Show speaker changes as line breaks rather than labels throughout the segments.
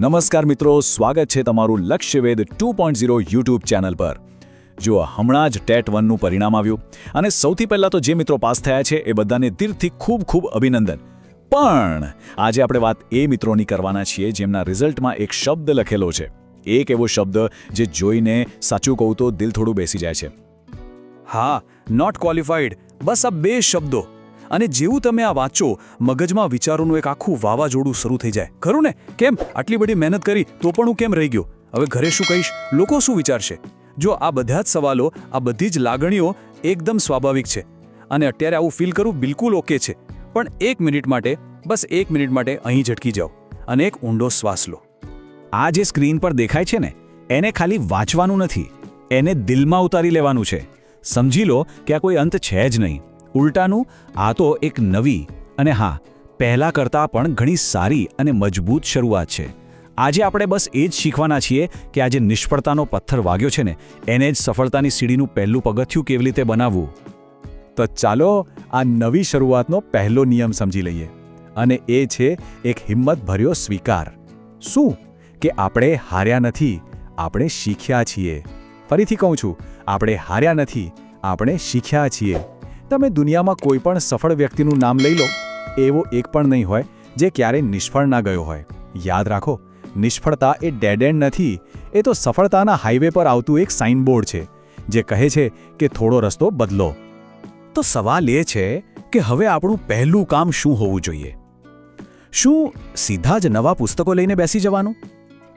નમસ્કાર મિત્રો, સ્વાગત છે તમારું Lakshyaved two point zero YouTube channel પર. જુઓ, હમણાં જ ટેટ વનનું પરિણામ આવ્યું અને સૌથી પહેલાં તો જે મિત્રો પાસ થયા છે એ બધાને દિલથી ખૂબ ખૂબ અભિનંદન. પણ આજે આપણે વાત એ મિત્રોની કરવાના છીએ જેમના રિઝલ્ટમાં એક શબ્દ લખેલો છે. એક એવો શબ્દ જે જોઈને સાચું કહું તો દિલ થોડું બેસી જાય છે.
હા નોટ ક્વોલિફાઈડ બસ આ બે શબ્દો. અને જેવું તમે આ વાંચો, મગજમાં વિચારોનું એક આખું વાવાઝોડું શરૂ થઈ જાય. ખરું ને? કેમ? આટલી બધી મહેનત કરી તો પણ હું કેમ રહી ગયો? હવે ઘરે શું કહીશ? લોકો શું વિચારશે? જો આ બધા જ સવાલો, આ બધી જ લાગણીઓ એકદમ સ્વાભાવિક છે અને અત્યારે આવું ફીલ કરવું બિલકુલ ઓકે છે. પણ એક મિનિટ માટે, બસ એક મિનિટ માટે અહીં ઝટકી જાઓ અને એક ઊંડો શ્વાસ લો.
આ જે સ્ક્રીન પર દેખાય છે ને, એને ખાલી વાંચવાનું નથી, એને દિલમાં ઉતારી લેવાનું છે. સમજી લો કે આ કોઈ અંત છે જ નહીં. ઉલટાનું, આ તો એક નવી અને હા, પહેલાં કરતાં પણ ઘણી સારી અને મજબૂત શરૂઆત છે. આજે આપણે બસ એ જ શીખવાના છીએ કે આજે નિષ્ફળતાનો પથ્થર વાગ્યો છે ને, એને જ સફળતાની સીડીનું પહેલું પગથિયું કેવી રીતે બનાવવું? તો ચાલો આ નવી શરૂઆતનો પહેલો નિયમ સમજી લઈએ. અને એ છે એક હિંમતભર્યો સ્વીકાર. શું? કે આપણે હાર્યા નથી, આપણે શીખ્યા છીએ. ફરીથી કહું છું, આપણે હાર્યા નથી, આપણે શીખ્યા છીએ. તમે દુનિયામાં કોઈ પણ સફળ વ્યક્તિનું નામ લઈ લો, એવો એક પણ નહીં હોય જે ક્યારેય નિષ્ફળ ના ગયો હોય. યાદ રાખો, નિષ્ફળતા એ ડેડ એન્ડ નથી, એ તો સફળતાના હાઈવે પર આવતું એક સાઇનબોર્ડ છે, જે કહે છે કે થોડો રસ્તો બદલો. તો સવાલ એ છે કે હવે આપણું પહેલું કામ શું હોવું જોઈએ? શું સીધા જ નવા પુસ્તકો લઈને બેસી જવાનું?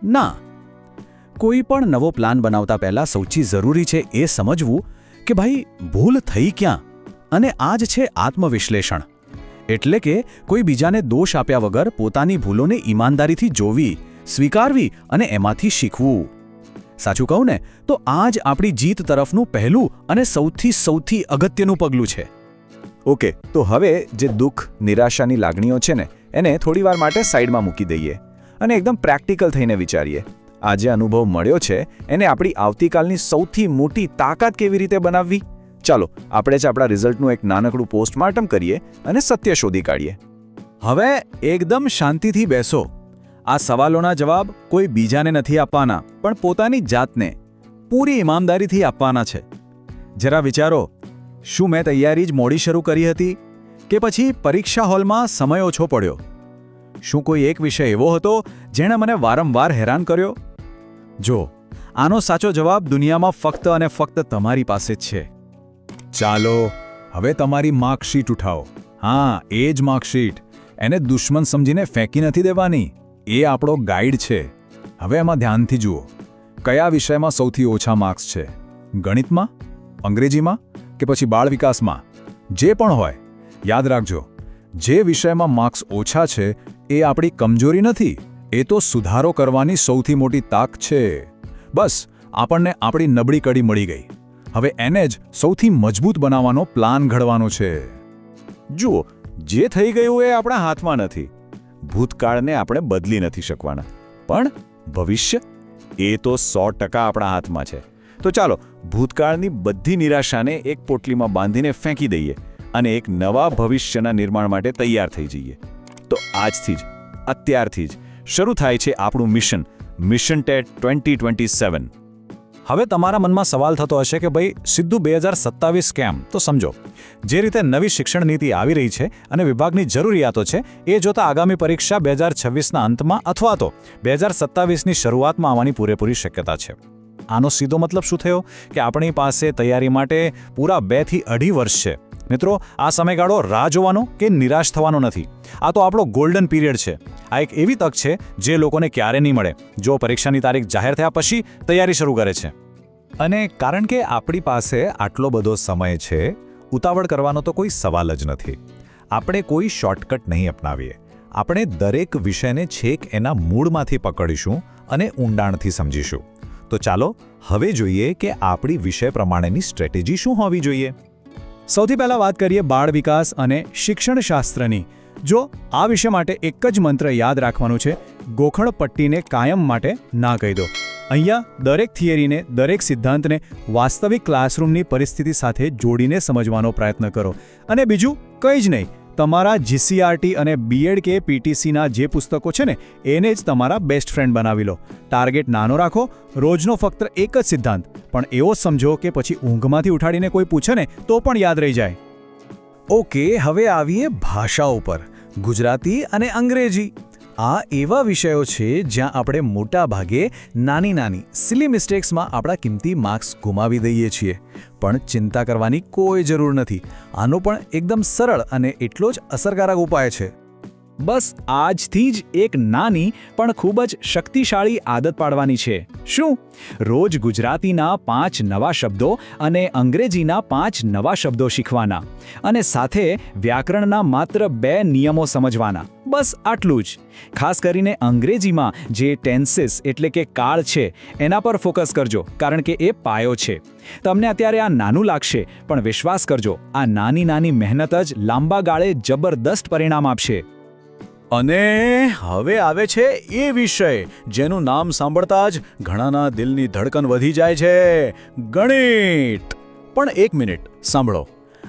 ના. કોઈ પણ નવો પ્લાન બનાવતા પહેલા સૌથી જરૂરી છે એ સમજવું કે ભાઈ ભૂલ થઈ ક્યાં? અને આ જ છે આત્મવિશ્લેષણ. એટલે કે કોઈ બીજાને દોષ આપ્યા વગર પોતાની ભૂલોને ઈમાનદારીથી જોવી, સ્વીકારવી અને એમાંથી શીખવું. સાચું કહું ને, તો આ જ આપણી જીત તરફનું પહેલું અને સૌથી સૌથી અગત્યનું પગલું છે. ઓકે, તો હવે જે દુઃખ, નિરાશાની લાગણીઓ છે ને, એને થોડીવાર માટે સાઈડમાં મૂકી દઈએ અને એકદમ પ્રેક્ટિકલ થઈને વિચારીએ. આ જે અનુભવ મળ્યો છે, એને આપણી આવતીકાલની સૌથી મોટી તાકાત કેવી રીતે બનાવવી? ચાલો, આપણે જ આપણા રિઝલ્ટનું એક નાનકડું પોસ્ટમાર્ટમ કરીએ અને સત્ય શોધી કાઢીએ. હવે એકદમ શાંતિથી બેસો. આ સવાલોના જવાબ કોઈ બીજાને નથી આપવાના, પણ પોતાની જાતને પૂરી ઈમાનદારીથી આપવાના છે. જરા વિચારો, શું મેં તૈયારી જ મોડી શરૂ કરી હતી કે પછી પરીક્ષા હોલમાં સમય ઓછો પડ્યો? શું કોઈ એક વિષય એવો હતો જેણે મને વારંવાર હેરાન કર્યો? જો, આનો સાચો જવાબ દુનિયામાં ફક્ત અને ફક્ત તમારી પાસે જ છે. ચાલો, હવે તમારી માર્કશીટ ઉઠાવો. હા, એ જ માર્કશીટ. એને દુશ્મન સમજીને ફેંકી નથી દેવાની. એ આપણો ગાઈડ છે. હવે એમાં ધ્યાનથી જુઓ. કયા વિષયમાં સૌથી ઓછા માર્ક્સ છે? ગણિતમાં? અંગ્રેજીમાં? કે પછી બાળ વિકાસમાં? જે પણ હોય. યાદ રાખજો, જે વિષયમાં માર્ક્સ ઓછા છે, એ આપણી કમજોરી નથી. એ તો સુધારો કરવાની સૌથી મોટી તાક છે. બસ, આપણને આપણી નબળી કડી મળી ગઈ. હવે એને જ સૌથી મજબૂત બનાવવાનો પ્લાન ઘડવાનો છે. જુઓ, જે થઈ ગયું એ આપણા હાથમાં નથી. ભૂતકાળને આપણે બદલી નથી શકવાના. પણ ભવિષ્ય, એ તો સો ટકા આપણા હાથમાં છે. તો ચાલો, ભૂતકાળની બધી નિરાશાને એક પોટલીમાં બાંધીને ફેંકી દઈએ અને એક નવા ભવિષ્યના નિર્માણ માટે તૈયાર થઈ જઈએ. તો આજથી જ, અત્યારથી જ શરૂ થાય છે આપણું mission mission TET twenty twenty seven. હવે તમારા મનમાં સવાલ થતો હશે કે ભાઈ સીધું બે હજાર સત્તાવીસ કેમ? તો સમજો, જે રીતે નવી શિક્ષણ નીતિ આવી રહી છે અને વિભાગની જરૂરિયાતો છે, એ જોતા આગામી પરીક્ષા બે હજાર છવ્વીસના અંતમાં અથવા તો બે હજાર સત્તાવીસની શરૂઆતમાં આવવાની પૂરેપૂરી શક્યતા છે. આનો સીધો મતલબ શું થયો? કે આપણી પાસે તૈયારી માટે પૂરા બેથી અઢી વર્ષ છે. મિત્રો, આ સમયગાળો રાહ જોવાનો કે નિરાશ થવાનો નથી? આ તો આપણો ગોલ્ડન પીરિયડ છે. આ એક એવી તક છે જે લોકોને ક્યારે નહીં મળે. જો પરીક્ષાની તારીખ જાહેર થયા પછી તૈયારી શરૂ કરે છે. અને કારણ કે આપણી પાસે આટલો બધો સમય છે, ઉતાવળ કરવાનો તો કોઈ સવાલ જ નથી. આપણે કોઈ શોર્ટકટ નહીં અપનાવીએ. આપણે દરેક વિષયને છેક એના મૂળમાંથી પકડીશું અને ઊંડાણથી સમજીશું. તો ચાલો, હવે જોઈએ કે આપણી વિષય પ્રમાણેની સ્ટ્રેટેજી શું હોવી જોઈએ. સૌથી પહેલા વાત કરીએ બાળ વિકાસ અને શિક્ષણશાસ્ત્રની. જો આ વિષય માટે એક જ મંત્ર યાદ રાખવાનું છે, ગોખણ પટ્ટીને કાયમ માટે ના કહી દો. અહીંયા દરેક થિયરીને, દરેક સિદ્ધાંતને વાસ્તવિક ક્લાસરૂમની પરિસ્થિતિ સાથે જોડીને સમજવાનો પ્રયત્ન કરો. અને બીજું કંઈ જ નહીં
તમારા જીસીઆરટી અને બીએડ કે પીટીસીના જે પુસ્તકો છે ને, એને જ તમારા બેસ્ટ ફ્રેન્ડ બનાવી લો. ટાર્ગેટ નાનો રાખો, રોજનો ફક્ત એક જ સિદ્ધાંત. પણ એવો સમજો કે પછી ઊંઘમાંથી ઉઠાડીને કોઈ પૂછે ને, તો પણ યાદ રહી જાય.
ઓકે હવે આવીએ ભાષા ઉપર. ગુજરાતી અને અંગ્રેજી. આ એવા વિષયો છે જ્યાં આપણે મોટા ભાગે નાની નાની સિલી મિસ્ટેક્સમાં આપણા કિંમતી માર્ક્સ ગુમાવી દઈએ છીએ. પણ ચિંતા કરવાની કોઈ જરૂર નથી. આનો પણ એકદમ સરળ અને એટલો જ અસરકારક ઉપાય છે.
બસ આજથી જ એક નાની પણ ખૂબ જ શક્તિશાળી આદત પાડવાની છે. શું? રોજ ગુજરાતીના પાંચ નવા શબ્દો અને અંગ્રેજીના પાંચ નવા શબ્દો શીખવાના અને સાથે વ્યાકરણના માત્ર બે નિયમો સમજવાના. બસ આટલું જ. ખાસ કરીને અંગ્રેજીમાં જે ટેન્સીસ એટલે કે કાળ છે, એના પર ફોકસ કરજો, કારણ કે એ પાયો છે. તમને અત્યારે આ નાનું લાગશે, પણ વિશ્વાસ કરજો, આ નાની નાની મહેનત જ લાંબા ગાળે જબરદસ્ત પરિણામ આપશે.
અને હવે આવે છે એ વિષય, જેનું નામ સાંભળતા જ ઘણાના દિલની ધડકન વધી જાય છે. ગણિત. પણ એક મિનિટ, સાંભળો.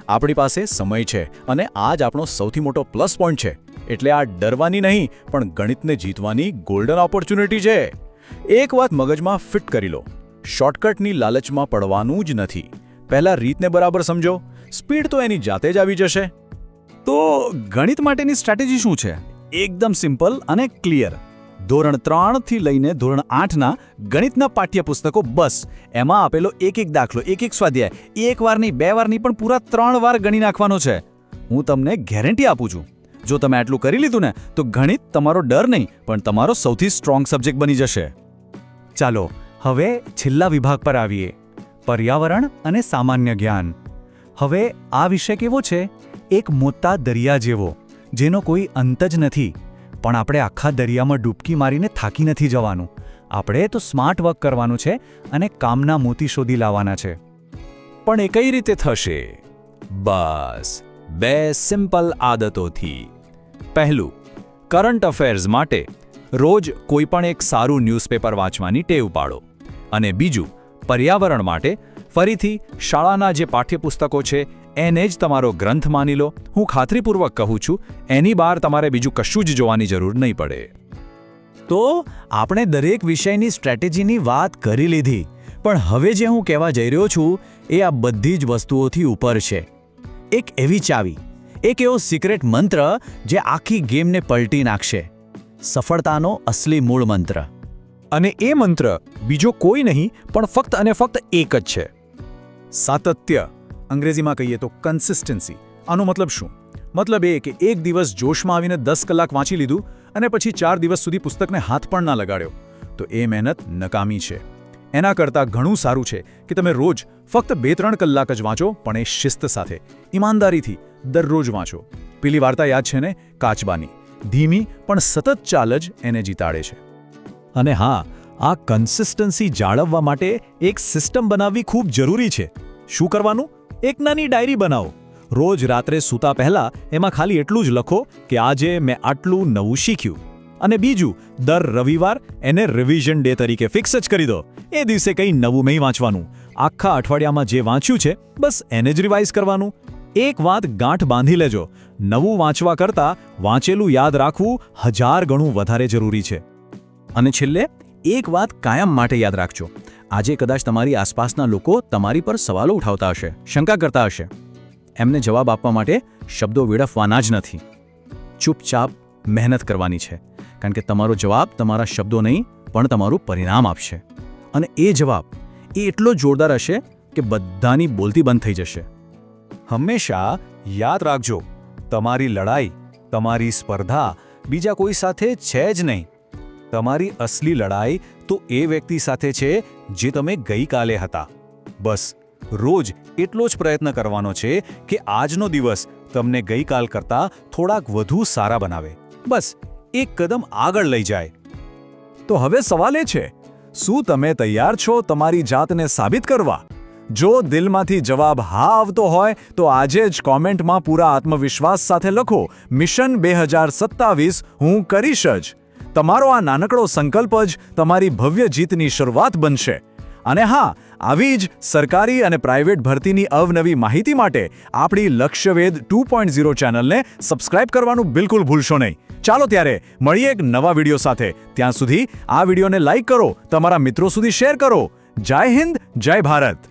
આપણી પાસે સમય છે અને આ જ આપણો સૌથી મોટો પ્લસ પોઈન્ટ છે. એટલે આ ડરવાની નહીં, પણ ગણિતને જીતવાની ગોલ્ડન ઓપોર્ચ્યુનિટી છે. એક વાત મગજમાં ફિટ કરી લો. શોર્ટકટની લાલચમાં પડવાનું જ નથી. પહેલાં રીતને બરાબર સમજો. સ્પીડ તો એની જાતે જ આવી જશે.
તો ગણિત માટેની સ્ટ્રેટેજી શું છે? એકદમ સિમ્પલ અને ક્લિયર. ધોરણ ત્રણથી લઈને ધોરણ આઠના ગણિતના પાઠ્યપુસ્તકો બસ. એમાં આપેલો એક એક દાખલો એક એક સ્વાધ્યાય, એક વાર નહીં બે વાર નહીં પણ પૂરા ત્રણ વાર ગણી નાખવાનો છે. હું તમને ગેરંટી આપું છું. જો તમે આટલું કરી લીધું ને, તો ગણિત તમારો ડર નહીં, પણ તમારો સૌથી સ્ટ્રોંગ સબ્જેક્ટ બની જશે.
ચાલો, હવે છેલ્લા વિભાગ પર આવીએ. પર્યાવરણ અને સામાન્ય જ્ઞાન. હવે આ વિષય કેવો છે? એક મોટા દરિયા જેવો. જેનો કોઈ અંત જ નથી. પણ આપણે આખા દરિયામાં ડૂબકી મારીને થાકી નથી જવાનું. આપણે તો સ્માર્ટ વર્ક કરવાનું છે અને કામના મોતી શોધી લાવવાના છે.
પણ એ કઈ રીતે થશે? બસ, બે સિમ્પલ આદતોથી. પહેલું, કરંટ અફેર્સ માટે રોજ કોઈ પણ એક સારું ન્યૂઝપેપર વાંચવાની ટેવ પાડો. અને બીજું, પર્યાવરણ માટે ફરીથી શાળાના જે પાઠ્યપુસ્તકો છે એને જ તમારો ગ્રંથ માની લો. હું ખાતરીપૂર્વક કહું છું, એની બહાર તમારે બીજું કશું જ જોવાની જરૂર નહીં પડે.
તો આપણે દરેક વિષયની સ્ટ્રેટેજીની વાત કરી લીધી, પણ હવે જે હું કહેવા જઈ રહ્યો છું, એ આ બધી જ વસ્તુઓથી ઉપર છે. એક એવી ચાવી, એક એવો સિક્રેટ મંત્ર જે આખી ગેમને પલટી નાખશે. સફળતાનો અસલી મૂળ મંત્ર.
અને એ મંત્ર બીજો કોઈ નહીં, પણ ફક્ત અને ફક્ત એક જ છે. સાતત્ય. અંગ્રેજીમાં કહીએ તો કન્સિસ્ટન્સી આનો મતલબ શું? મતલબ એ કે એક દિવસ જોશમાં આવીને દસ કલાક વાંચી લીધું અને પછી ચાર દિવસ સુધી પુસ્તકને હાથ પણ ના લગાડ્યો. તો એ મહેનત નકામી છે. એના કરતાં ઘણું સારું છે કે તમે રોજ ફક્ત બે ત્રણ કલાક જ વાંચો, પણ એ શિસ્ત સાથે, ઈમાનદારીથી દરરોજ વાંચો. પેલી વાર્તા યાદ છે ને? કાચબાની. ધીમી પણ સતત ચાલ જ એને જીતાડે છે.
અને હા, આ કન્સિસ્ટન્સી જાળવવા માટે એક સિસ્ટમ બનાવવી ખૂબ જરૂરી છે. શું કરવાનું? એક નાની ડાયરી બનાવો. રોજ રાત્રે સૂતા પહેલા એમાં ખાલી એટલું જ લખો કે આજે મેં આટલું નવું શીખ્યું. અને બીજું, દર રવિવાર એને રિવિઝન ડે તરીકે ફિક્સ જ કરી દો. એ દિવસે કંઈ નવું નહીં વાંચવાનું. આખા અઠવાડિયામાં જે વાંચ્યું છે, બસ એને જ રિવાઇઝ કરવાનું. એક વાત ગાંઠ બાંધી લેજો. નવું વાંચવા કરતાં વાંચેલું યાદ રાખવું હજાર ગણું વધારે જરૂરી છે.
અને છેલ્લે, એક વાત કાયમ માટે યાદ રાખજો. આજે કદાચ તમારી આસપાસના લોકો તમારી પર સવાલો ઉઠાવતા હશે, શંકા કરતા હશે. એમને જવાબ આપવા માટે શબ્દો વેડફવાના જ નથી. ચૂપચાપ મહેનત કરવાની છે, કારણ કે તમારો જવાબ તમારા શબ્દો નહીં, પણ તમારું પરિણામ આપશે. અને એ જવાબ, એ એટલો જોરદાર હશે કે બધાની બોલતી બંધ થઈ જશે.
હંમેશા યાદ રાખજો, તમારી લડાઈ, તમારી સ્પર્ધા બીજા કોઈ સાથે છે જ નહીં. તમારી અસલી લડાઈ તો એ વ્યક્તિ સાથે છે જે તમે ગઈકાલે હતા. બસ, રોજ એટલો જ પ્રયત્ન કરવાનો છે કે આજનો દિવસ તમને ગઈકાલ કરતાં થોડાક વધુ સારા બનાવે. બસ, એક કદમ આગળ લઈ જાય.
તો હવે સવાલ એ છે, શું તમે તૈયાર છો તમારી જાતને સાબિત કરવા? જો દિલમાંથી જવાબ હા આવતો હોય, તો આજે જ કોમેન્ટમાં પૂરા આત્મવિશ્વાસ સાથે લખો, મિશન બે હજાર સત્તાવીસ હું કરીશ જ. તમારો આ નાનકડો સંકલ્પ જ તમારી ભવ્ય જીતની શરૂઆત બનશે. અને હા, આવી જ સરકારી અને પ્રાઇવેટ ભરતીની અવનવી માહિતી માટે આપણી લક્ષ્યવેદ ટુ પોઈન્ટ ઝીરો ચેનલને સબસ્ક્રાઇબ કરવાનું બિલકુલ ભૂલશો નહીં. ચાલો ત્યારે મળીએ એક નવા વીડિયો સાથે. ત્યાં સુધી આ વિડીયોને લાઇક કરો, તમારા મિત્રો સુધી શેર કરો. જય હિન્દ, જય ભારત.